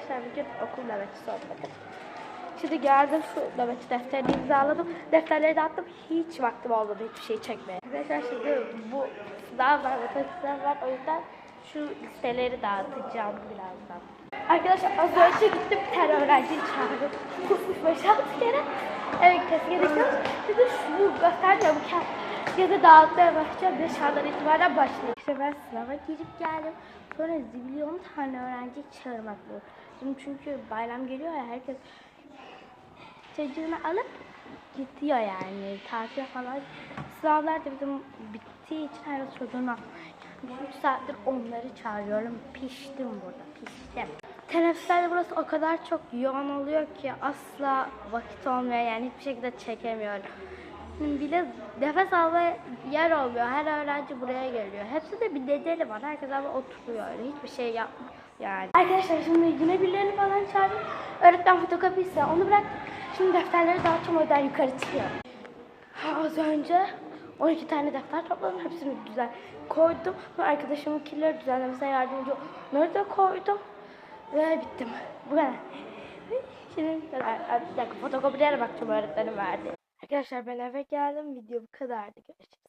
Arkadaşlar bugün okul nöbetçisi olmadı. Şimdi geldim şu nöbetçi defterini imzaladım. Defterleri dağıttım. Hiç vaktim olmadı hiçbir şey çekmeye. Arkadaşlar şimdi bu sınav var, sınav var. O yüzden şu listeleri dağıtacağım birazdan. Arkadaşlar az önce gittim tane öğrenciyi çağırdım. Kusmuş 5-6 kere. Evet kesin gerekiyoruz. Şimdi şunu göstermiyor bu da dağıtmaya başlayacağım. Şandan itibaren başlayayım. İşte ben sınava girip geldim. Sonra zibilyon tane öğrenci çağırmak bu. Şimdi çünkü bayram geliyor ya herkes çocuğunu alıp gidiyor yani. Tatil falan. Sınavlar da bizim bittiği için her çocuğunu 3 saattir onları çağırıyorum. Piştim burada, piştim. Teneffüslerde burası o kadar çok yoğun oluyor ki asla vakit olmuyor yani hiçbir şekilde çekemiyorum. De nefes almaya yer olmuyor. Her öğrenci buraya geliyor. Hepsi de bir nedeni var. Herkes ama oturuyor öyle. Hiçbir şey yapmıyor yani. Arkadaşlar şimdi yine birilerini falan çağırdım. Öğretmen fotokopi ise onu bıraktım. Şimdi defterleri dağıtacağım o yüzden yukarı çıkıyor. Ha, az önce 12 tane defter topladım. Hepsini düzen koydum. Sonra arkadaşımın kirleri düzenlemesine yardımcı onları da koydum. Ve bittim. Bu kadar. Şimdi bir dakika fotokopilere bakacağım öğretmenim verdi. Arkadaşlar ben eve geldim. Video bu kadardı. Görüşürüz.